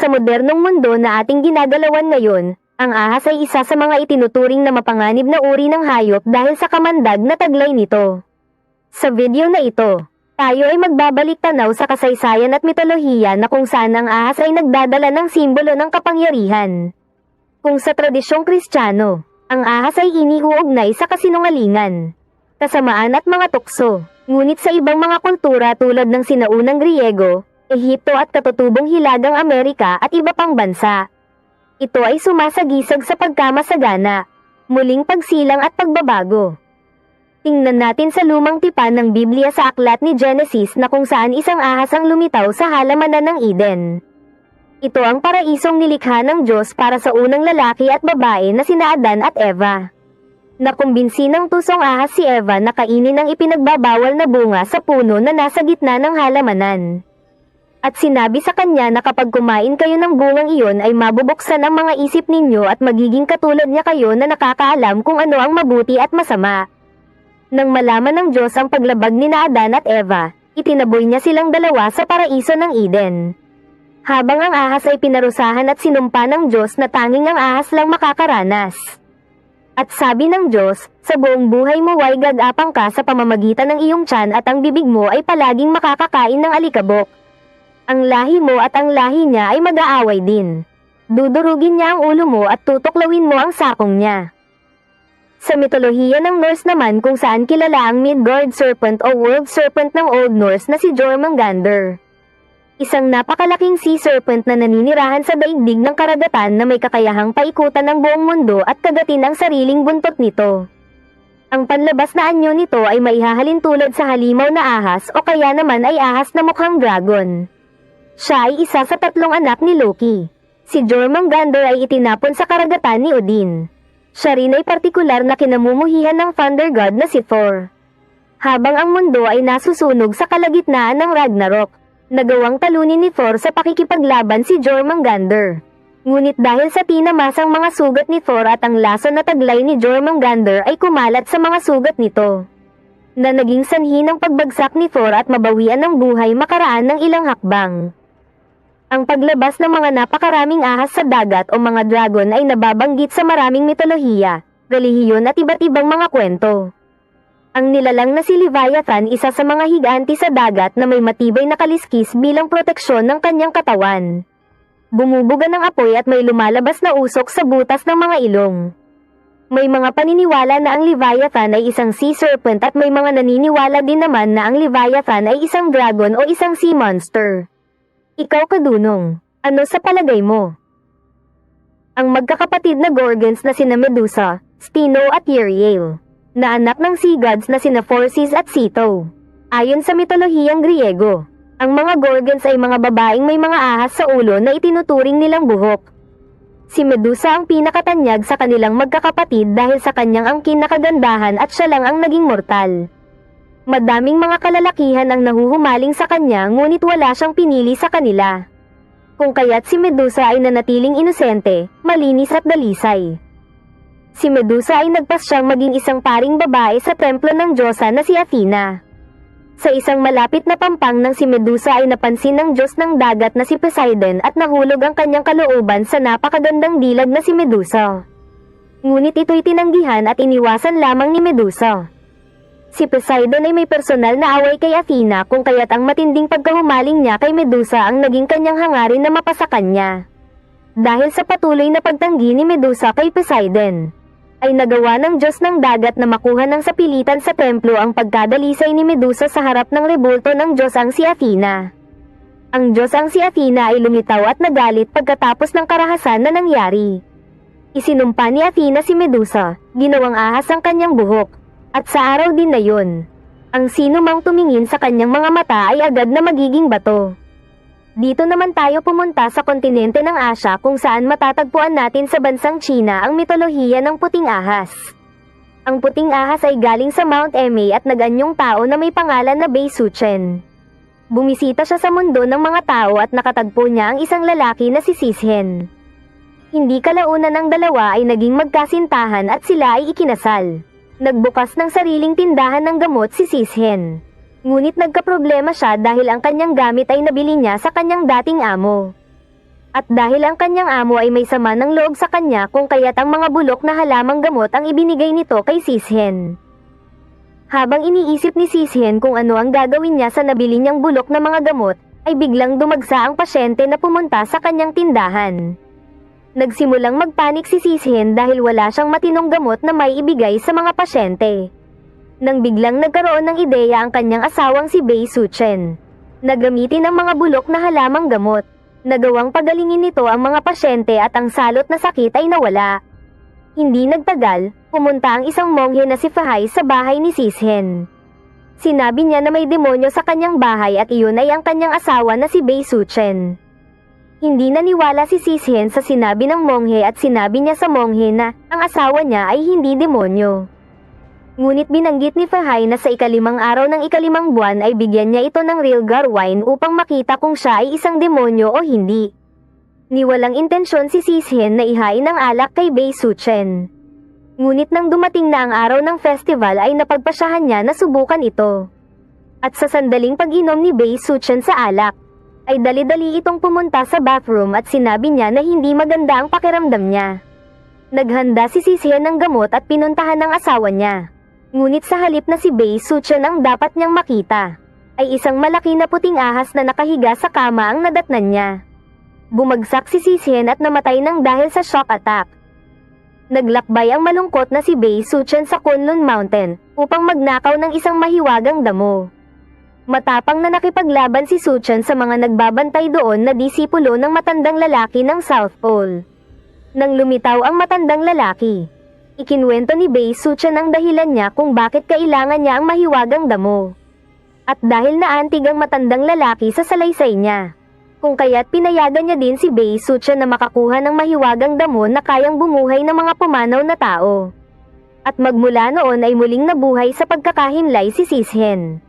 Sa modernong mundo na ating ginagalawan ngayon, ang ahas ay isa sa mga itinuturing na mapanganib na uri ng hayop dahil sa kamandag na taglay nito. Sa video na ito, tayo ay magbabalik tanaw sa kasaysayan at mitolohiya na kung saan ang ahas ay nagdadala ng simbolo ng kapangyarihan. Kung sa tradisyong kristyano, ang ahas ay iniuugnay sa kasinungalingan, kasamaan at mga tukso. Ngunit sa ibang mga kultura tulad ng sinaunang Griego, Ehipto at katutubong Hilagang Amerika at iba pang bansa. Ito ay sumasagisag sa pagkamasagana, muling pagsilang at pagbabago. Tingnan natin sa lumang tipan ng Biblia sa aklat ni Genesis na kung saan isang ahas ang lumitaw sa halamanan ng Eden. Ito ang paraisong nilikha ng Diyos para sa unang lalaki at babae na sina Adan at Eva. Nakumbinsi ng tusong ahas si Eva na kainin ang ipinagbabawal na bunga sa puno na nasa gitna ng halamanan. At sinabi sa kanya na kapag kumain kayo ng bungang iyon ay mabubuksan ang mga isip ninyo at magiging katulad niya kayo na nakakaalam kung ano ang mabuti at masama. Nang malaman ng Diyos ang paglabag ni Adan at Eva, itinaboy niya silang dalawa sa paraiso ng Eden. Habang ang ahas ay pinarusahan at sinumpa ng Diyos na tanging ang ahas lang makakaranas. At sabi ng Diyos, sa buong buhay mo ay gagapang ka sa pamamagitan ng iyong tiyan at ang bibig mo ay palaging makakakain ng alikabok. Ang lahi mo at ang lahi niya ay mag-aaway din. Dudurugin niya ang ulo mo at tutuklawin mo ang sakong niya. Sa mitolohiya ng Norse naman kung saan kilala ang Midgard Serpent o World Serpent ng Old Norse na si Jormungandr. Isang napakalaking sea serpent na naninirahan sa daigdig ng karagatan na may kakayahang paikutan ng buong mundo at kagatin ang sariling buntot nito. Ang panlabas na anyo nito ay maihahalin tulad sa halimaw na ahas o kaya naman ay ahas na mukhang dragon. Siya ay isa sa tatlong anak ni Loki. Si Jormungandr ay itinapon sa karagatan ni Odin. Siya rin ay partikular na kinamumuhihan ng Thunder God na si Thor. Habang ang mundo ay nasusunog sa kalagitnaan ng Ragnarok, nagawang talunin ni Thor sa pakikipaglaban si Jormungandr. Ngunit dahil sa tinamasang mga sugat ni Thor at ang lason na taglay ni Jormungandr ay kumalat sa mga sugat nito. Na naging sanhi ng pagbagsak ni Thor at mabawian ng buhay makaraan ng ilang hakbang. Ang paglabas ng mga napakaraming ahas sa dagat o mga dragon ay nababanggit sa maraming mitolohiya, relihiyon at iba't ibang mga kwento. Ang nilalang na si Leviathan isa sa mga higanti sa dagat na may matibay na kaliskis bilang proteksyon ng kanyang katawan. Bumubuga ng apoy at may lumalabas na usok sa butas ng mga ilong. May mga paniniwala na ang Leviathan ay isang sea serpent at may mga naniniwala din naman na ang Leviathan ay isang dragon o isang sea monster. Ikaw kadunong, ano sa palagay mo? Ang magkakapatid na Gorgons na sina Medusa, Stino at Uriel, na anak ng sea gods na sina Phorcys at Sito. Ayon sa mitolohiyang Griego, ang mga Gorgons ay mga babaeng may mga ahas sa ulo na itinuturing nilang buhok. Si Medusa ang pinakatanyag sa kanilang magkakapatid dahil sa kanyang ang kinakagandahan at siya lang ang naging mortal. Madaming mga kalalakihan ang nahuhumaling sa kanya ngunit wala siyang pinili sa kanila. Kung kaya't si Medusa ay nanatiling inosente, malinis at dalisay. Si Medusa ay nagpasyang maging isang paring babae sa templo ng Diyosa na si Athena. Sa isang malapit na pampang ng si Medusa ay napansin ng Diyos ng dagat na si Poseidon at nahulog ang kanyang kalooban sa napakagandang dilag na si Medusa. Ngunit ito'y tinanggihan at iniwasan lamang ni Medusa. Si Poseidon ay may personal na away kay Athena kung kaya't ang matinding pagkahumaling niya kay Medusa ang naging kanyang hangarin na mapasakan niya. Dahil sa patuloy na pagtanggi ni Medusa kay Poseidon, ay nagawa ng Diyos ng dagat na makuha ng sapilitan sa templo ang pagkadalisay ni Medusa sa harap ng rebulto ng Diyos ang si Athena. Ang Diyos ang si Athena ay lumitaw at nagalit pagkatapos ng karahasan na nangyari. Isinumpa ni Athena si Medusa, ginawang ahas ang kanyang buhok, at sa araw din na yun, ang sino mang tumingin sa kanyang mga mata ay agad na magiging bato. Dito naman tayo pumunta sa kontinente ng Asya kung saan matatagpuan natin sa bansang China ang mitolohiya ng puting ahas. Ang puting ahas ay galing sa Mount Eme at naganyong tao na may pangalan na Bei Suchen. Bumisita siya sa mundo ng mga tao at nakatagpo niya ang isang lalaki na si Sishen. Hindi kalaunan ng dalawa ay naging magkasintahan at sila ay ikinasal. Nagbukas ng sariling tindahan ng gamot si Sishen. Ngunit nagkaproblema siya dahil ang kanyang gamit ay nabili niya sa kanyang dating amo. At dahil ang kanyang amo ay may sama ng loob sa kanya kung kaya't ang mga bulok na halamang gamot ang ibinigay nito kay Sishen. Habang iniisip ni Sishen kung ano ang gagawin niya sa nabili niyang bulok na mga gamot, ay biglang dumagsa ang pasyente na pumunta sa kanyang tindahan. Nagsimulang magpanik si Sishen dahil wala siyang matinong gamot na may ibigay sa mga pasyente. Nang biglang nagkaroon ng ideya ang kanyang asawang si Bei Suchen. Nagamitin ang mga bulok na halamang gamot. Nagawang pagalingin nito ang mga pasyente at ang salot na sakit ay nawala. Hindi nagtagal, pumunta ang isang monghe na si Fahay sa bahay ni Sishen. Sinabi niya na may demonyo sa kanyang bahay at iyon ay ang kanyang asawa na si Bei Suchen. Hindi naniwala si Sishen sa sinabi ng monghe at sinabi niya sa monghe na ang asawa niya ay hindi demonyo. Ngunit binanggit ni Fahay na sa ikalimang araw ng ikalimang buwan ay bigyan niya ito ng real gar wine upang makita kung siya ay isang demonyo o hindi. Ni walang intensyon si Sishen na ihain ng alak kay Bei Suchen. Ngunit nang dumating na ang araw ng festival ay napagpasyahan niya na subukan ito. At sa sandaling pag-inom ni Bei Suchen sa alak, ay dali-dali itong pumunta sa bathroom at sinabi niya na hindi maganda ang pakiramdam niya. Naghanda si Sishen ng gamot at pinuntahan ng asawa niya. Ngunit sa halip na si Bei Suchen ang dapat niyang makita, ay isang malaki na puting ahas na nakahiga sa kama ang nadatnan niya. Bumagsak si Sisien at namatay ng dahil sa shock attack. Naglakbay ang malungkot na si Bei Suchen sa Kunlun Mountain upang magnakaw ng isang mahiwagang damo. Matapang na nakipaglaban si Suchen sa mga nagbabantay doon na disipulo ng matandang lalaki ng South Pole. Nang lumitaw ang matandang lalaki, Ikinwento ni Bei Suchan ang dahilan niya kung bakit kailangan niya ang mahiwagang damo. At dahil naantig ang matandang lalaki sa salaysay niya. Kung kaya't pinayagan niya din si Bei Suchan na makakuha ng mahiwagang damo na kayang bumuhay ng mga pumanaw na tao. At magmula noon ay muling nabuhay sa pagkakahinlay si Sishen.